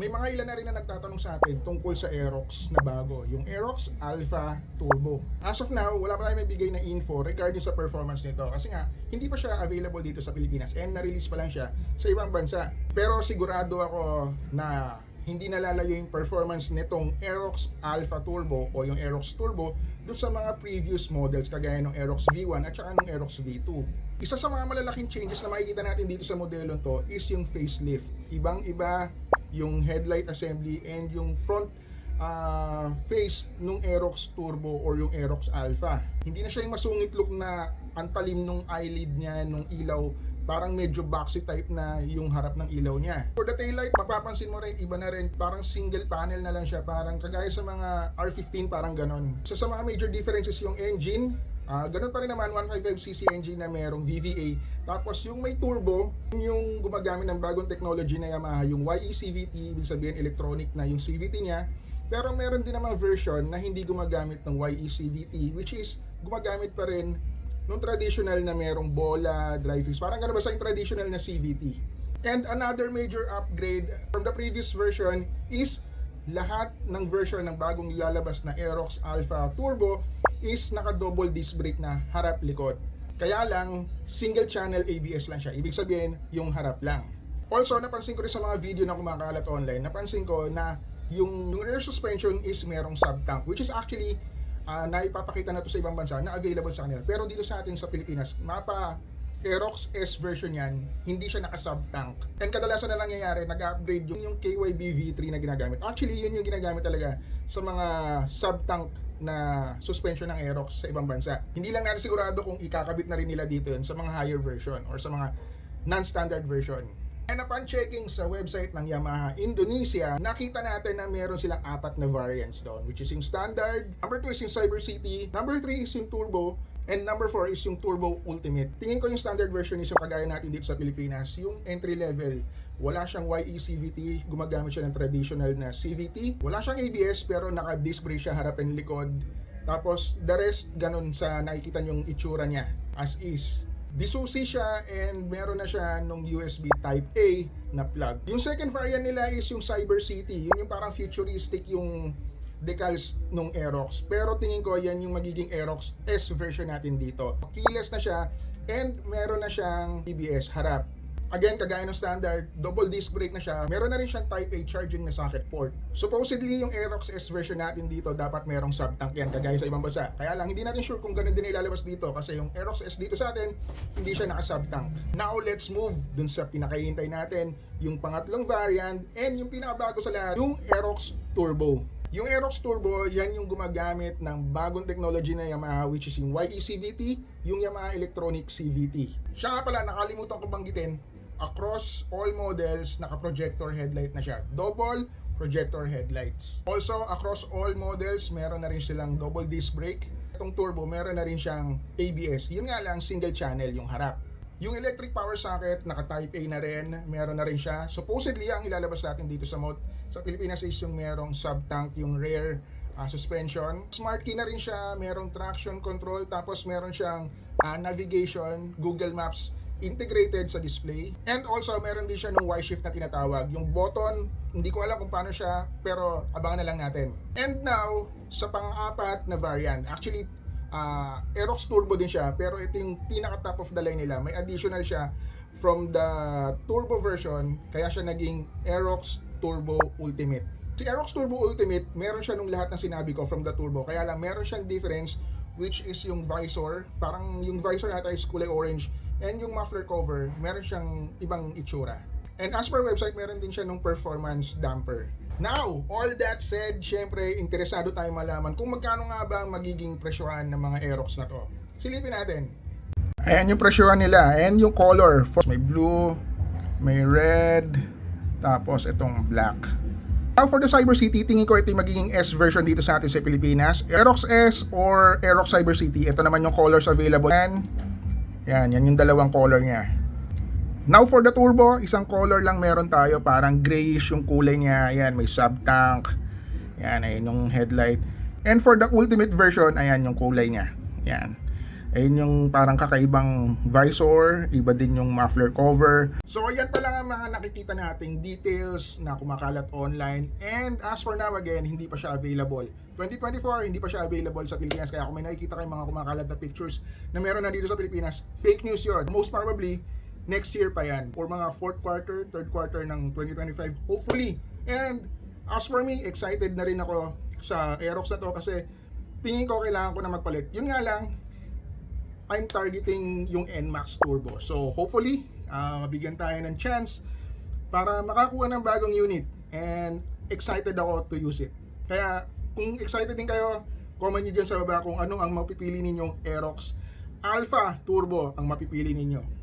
May mga ilan na rin na nagtatanong sa atin tungkol sa Aerox na bago, yung Aerox Alpha Turbo. As of now, wala pa tayong bigay na info regarding sa performance nito kasi nga hindi pa siya available dito sa Pilipinas and na-release pa lang siya sa ibang bansa. Pero sigurado ako na hindi nalalayo yung performance nitong Aerox Alpha Turbo o yung Aerox Turbo doon sa mga previous models kagaya ng Aerox V1 at saka ng Aerox V2. Isa sa mga malalaking changes na makikita natin dito sa modelong to is yung facelift. Ibang-iba yung headlight assembly and yung front ah, face nung Aerox Turbo or yung Aerox Alpha. Hindi na siya yung masungit look na ang nung eyelid niya, nung ilaw, parang medyo boxy type na yung harap ng ilaw niya. For the taillight, mapapansin mo rin, iba na rin, parang single panel na lang siya, parang kagaya sa mga R15, parang ganon. So sa mga major differences yung engine, Ah, ganun pa rin naman 155cc engine na merong VVA. Tapos yung may turbo, yung gumagamit ng bagong technology na Yamaha, yung YE CVT, ibig sabihin electronic na yung CVT niya. Pero meron din namang version na hindi gumagamit ng YE CVT, which is gumagamit pa rin nung traditional na merong bola, drive fix. Parang ganun basta yung traditional na CVT. And another major upgrade from the previous version is lahat ng version ng bagong lalabas na Aerox Alpha Turbo is naka-double disc brake na harap-likod. Kaya lang, single channel ABS lang siya. Ibig sabihin, yung harap lang. Also, napansin ko rin sa mga video na kumakalat online, napansin ko na yung, yung rear suspension is merong sub-tank, which is actually ah, naipapakita na to sa ibang bansa na available sa kanila. Pero dito sa atin sa Pilipinas, mapa Aerox S version yan, hindi siya naka-sub-tank. And kadalasan na nangyayari, nag-upgrade yung, yung KYB V3 na ginagamit. Actually, yun yung ginagamit talaga sa mga sub-tank na suspension ng Aerox sa ibang bansa. Hindi lang natin sigurado kung ikakabit na rin nila dito yun sa mga higher version or sa mga non-standard version. And upon checking sa website ng Yamaha Indonesia, nakita natin na meron silang apat na variants doon, which is yung standard, number 2 is yung Cyber City, number 3 is yung Turbo, and number 4 is yung Turbo Ultimate. Tingin ko yung standard version is yung kagaya natin dito sa Pilipinas, yung entry level. Wala siyang YE CVT, gumagamit siya ng traditional na CVT. Wala siyang ABS pero naka-disc brake siya harap and likod. Tapos the rest, ganun sa nakikita yung itsura niya as is. Disusi siya and meron na siya nung USB Type A na plug. Yung second variant nila is yung Cyber City. Yun yung parang futuristic yung decals nung Aerox. Pero tingin ko yan yung magiging Aerox S version natin dito. Keyless na siya and meron na siyang ABS harap. Again, kagaya ng standard, double disc brake na siya. Meron na rin siyang Type A charging na socket port. Supposedly, yung Aerox S version natin dito, dapat merong sub-tank yan, kagaya sa ibang bansa. Kaya lang, hindi natin sure kung ganun din ilalabas dito kasi yung Aerox S dito sa atin, hindi siya naka-sub-tank. Now, let's move dun sa pinakahihintay natin, yung pangatlong variant, and yung pinakabago sa lahat, yung Aerox Turbo. Yung Aerox Turbo, yan yung gumagamit ng bagong technology na Yamaha which is yung YE CVT, yung Yamaha Electronic CVT. Siya nga pala, nakalimutan ko banggitin, across all models, naka-projector headlight na siya. Double projector headlights. Also, across all models, meron na rin silang double disc brake. Itong turbo, meron na rin siyang ABS. Yun nga lang, single channel yung harap. Yung electric power socket, naka Type A na rin, meron na rin siya. Supposedly, ang ilalabas natin dito sa mod sa Pilipinas is yung merong sub-tank, yung rear ah, suspension. Smart key na rin siya, merong traction control, tapos meron siyang ah, navigation, Google Maps integrated sa display. And also, meron din siya ng Y-shift na tinatawag. Yung button, hindi ko alam kung paano siya, pero abangan na lang natin. And now, sa pang-apat na variant, actually, uh, Aerox Turbo din siya, pero ito yung pinaka top of the line nila. May additional siya from the Turbo version, kaya siya naging Aerox Turbo Ultimate. Si Aerox Turbo Ultimate, meron siya nung lahat ng sinabi ko from the Turbo, kaya lang meron siyang difference which is yung visor, parang yung visor yata is kulay orange, and yung muffler cover, meron siyang ibang itsura. And as per website, meron din siya nung performance damper. Now, all that said, syempre, interesado tayo malaman kung magkano nga ba ang magiging presyohan ng mga Aerox na to. Silipin natin. Ayan yung presyohan nila. Ayan yung color. May blue, may red, tapos itong black. Now for the Cyber City, tingin ko ito yung magiging S version dito sa atin sa Pilipinas. Aerox S or Aerox Cyber City. Ito naman yung colors available. And, yan, yan yung dalawang color niya. Now for the turbo, isang color lang meron tayo, parang grayish yung kulay niya. Ayan, may sub-tank. Yan, ayun yung headlight. And for the ultimate version, ayan yung kulay niya. Yan. Ayun yung parang kakaibang visor, iba din yung muffler cover. So yan pa lang ang mga nakikita nating details na kumakalat online. And as for now again, hindi pa siya available. 2024, hindi pa siya available sa Pilipinas. Kaya kung may nakikita kayong mga kumakalat na pictures na meron na dito sa Pilipinas, fake news yun. Most probably, next year pa yan. Or mga fourth quarter, third quarter ng 2025, hopefully. And as for me, excited na rin ako sa Aerox na to kasi tingin ko kailangan ko na magpalit. Yun nga lang, I'm targeting yung NMAX Turbo. So hopefully, ah, mabigyan tayo ng chance para makakuha ng bagong unit. And excited ako to use it. Kaya kung excited din kayo, comment nyo dyan sa baba kung anong ang mapipili ninyong Aerox Alpha Turbo ang mapipili ninyo.